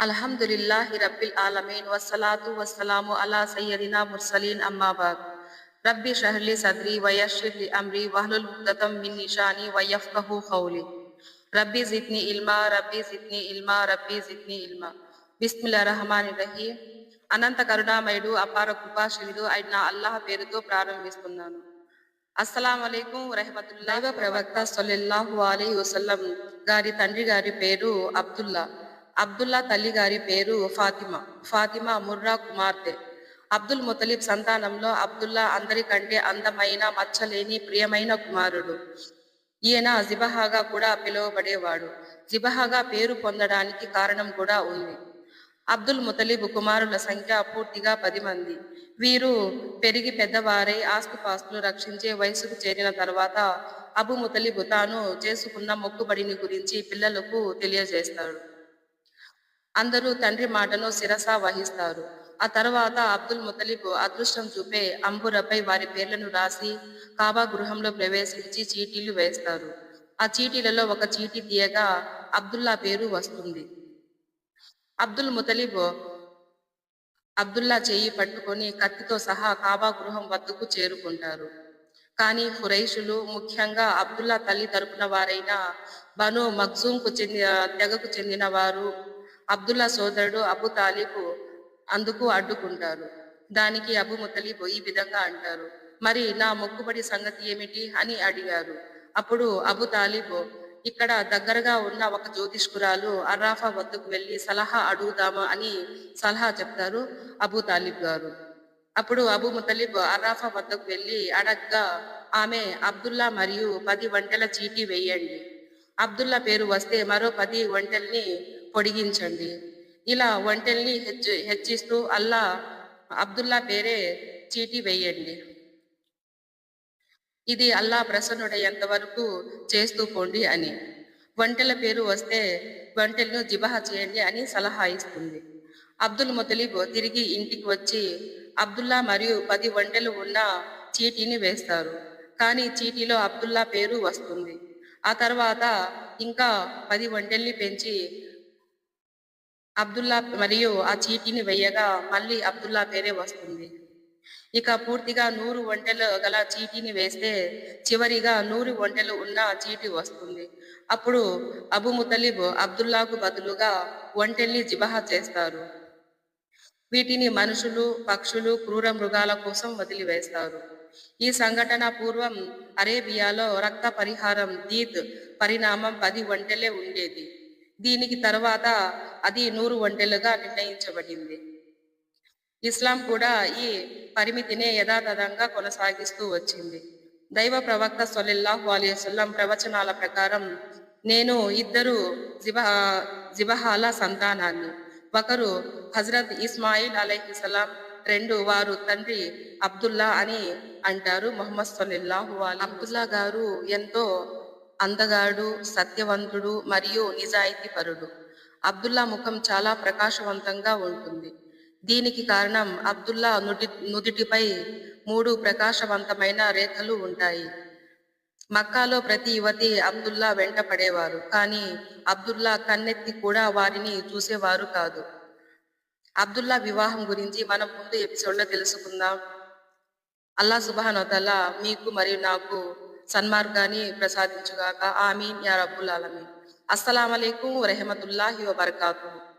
అల్హమ్దులిల్లాహి రబ్బిల్ ఆలమీన్ వస్సలాతు వస్సలాము అలా సయ్యదినా ముర్సలీన్ అమ్మాబాద్ రబ్బి షహ్లి సద్రి వయషిర్ లి అమ్రి వహ్లుల్ ఉక్దతం మిన్ నిషాని వయఫ్కహు ఖౌలి రబ్బి జిద్ని ఇల్మా రబ్బి జిద్ని ఇల్మా రబ్బి జిద్ని ఇల్మా. బిస్మిల్లా రహమాని రహీం అనంత కరుణామయుడు అపార కృపాశీలుడు అయిన అల్లాహ్ పేరుతో ప్రారంభిస్తున్నాను. అస్సలం అలైకుం రహమతుల్లా దైవ ప్రవక్త సొల్లెల్లాహు అలీ వసల్లం గారి తండ్రి గారి పేరు అబ్దుల్లా. అబ్దుల్లా తల్లి గారి పేరు ఫాతిమా ఫాతిమా ముర్రా కుమార్తె. అబ్దుల్ ముతలిబ్ సంతానంలో అబ్దుల్లా అందరికంటే అందమైన మచ్చలేని ప్రియమైన కుమారుడు. ఈయన జిబహాగా కూడా పిలువబడేవాడు. జిబహాగా పేరు పొందడానికి కారణం కూడా ఉంది. అబ్దుల్ ముతలిబ్ కుమారుల సంఖ్య పూర్తిగా పది మంది. వీరు పెరిగి పెద్దవారై ఆస్తుపాస్తులు రక్షించే వయసుకు చేరిన తర్వాత అబు ముతలిబ్ తాను చేసుకున్న మొక్కుబడిని గురించి పిల్లలకు తెలియజేస్తాడు. అందరూ తండ్రి మాటను శిరస వహిస్తారు. ఆ తర్వాత అబ్దుల్ ముతలిబ్ అదృష్టం చూపే అంబురపై వారి పేర్లను రాసి కాబా గృహంలో ప్రవేశించి చీటీలు వేస్తారు. ఆ చీటీలలో ఒక చీటీ తీయగా అబ్దుల్లా పేరు వస్తుంది. అబ్దుల్ ముతలిబ్ అబ్దుల్లా చేయి పట్టుకొని కత్తితో సహా కాబా గృహం వద్దకు చేరుకుంటారు. కానీ హురైషులు ముఖ్యంగా అబ్దుల్లా తల్లి తరపున వారైన బను మగ్జూంకు చెందిన తెగకు చెందిన వారు అబ్దుల్లా సోదరుడు అబు తాలిబు అందుకు అడ్డుకుంటారు. దానికి అబు ముతలీబ్ ఈ విధంగా అంటారు. మరి నా మొక్కుబడి సంగతి ఏమిటి అని అడిగారు. అప్పుడు అబు తాలిబ్ ఇక్కడ దగ్గరగా ఉన్న ఒక జ్యోతిష్కురాలు అర్రాఫా వద్దకు వెళ్ళి సలహా అడుగుదామా అని సలహా చెప్తారు అబు తాలిబ్ గారు. అప్పుడు అబు ముతలిబ్ అర్రాఫా వద్దకు వెళ్ళి అడగ్గా ఆమె అబ్దుల్లా మరియు పది వంటల చీటీ వేయండి. అబ్దుల్లా పేరు వస్తే మరో పది వంటల్ని పొడిగించండి. ఇలా వంటల్ని హెచ్చి హెచ్చిస్తూ అల్లా అబ్దుల్లా పేరే చీటీ వేయండి. ఇది అల్లా ప్రసన్నుడయ్యేంత వరకు చేస్తూ పోండి అని. వంటల పేరు వస్తే వంటలను జిబహ చేయండి అని సలహా ఇస్తుంది. అబ్దుల్ ముతలీబ్ తిరిగి ఇంటికి వచ్చి అబ్దుల్లా మరియు పది వంటలు ఉన్న చీటీని వేస్తారు. కానీ చీటీలో అబ్దుల్లా పేరు వస్తుంది. ఆ తర్వాత ఇంకా పది వంటల్ని పెంచి అబ్దుల్లా మరియు ఆ చీటీని వేయగా మళ్ళీ అబ్దుల్లా పేరే వస్తుంది. ఇక పూర్తిగా నూరు వంటలు గల చీటీని వేస్తే చివరిగా నూరు వంటలు ఉన్న చీటీ వస్తుంది. అప్పుడు అబు ముతలిబ్ అబ్దుల్లాకు బదులుగా వంటల్ని జిబహా చేస్తారు. వీటిని మనుషులు పక్షులు క్రూర మృగాల కోసం వదిలివేస్తారు. ఈ సంఘటన పూర్వం అరేబియాలో రక్త పరిహారం దీత్ పరిణామం పది వంటలే ఉండేది. దీనికి తర్వాత అది నూరు వంటలుగా నిర్ణయించబడింది. ఇస్లాం కూడా ఈ పరిమితినే యథాతథంగా కొనసాగిస్తూ వచ్చింది. దైవ ప్రవక్త సొల్లెల్లాహు అలైవల్లం ప్రవచనాల ప్రకారం నేను ఇద్దరు జిబహ జిబహాల సంతానాన్ని. ఒకరు హజరత్ ఇస్మాయిల్ అలైహిసలాం రెండు వారు తండ్రి అబ్దుల్లా అని అంటారు మొహమ్మద్ సొలిల్లాహు అలీ అబ్దుల్లా గారు ఎంతో అందగాడు సత్యవంతుడు మరియు నిజాయితీ పరుడు అబ్దుల్లా ముఖం చాలా ప్రకాశవంతంగా ఉంటుంది. దీనికి కారణం అబ్దుల్లా నుడి నుదుటిపై మూడు ప్రకాశవంతమైన రేఖలు ఉంటాయి. మక్కాలో ప్రతి యువతి అబ్దుల్లా వెంట పడేవారు కానీ అబ్దుల్లా కన్నెత్తి కూడా వారిని చూసేవారు కాదు. అబ్దుల్లా వివాహం గురించి మనం ముందు ఎపిసోడ్లో తెలుసుకుందాం. అల్లా సుబాన్ మీకు మరియు నాకు సన్మార్గాన్ని ప్రసాదించుగాక. ఆమీన్. యా రబ్బుల్ ఆలమీన్. అస్సలం అయికం వరహమతుల్లాహి వబర్కాతు.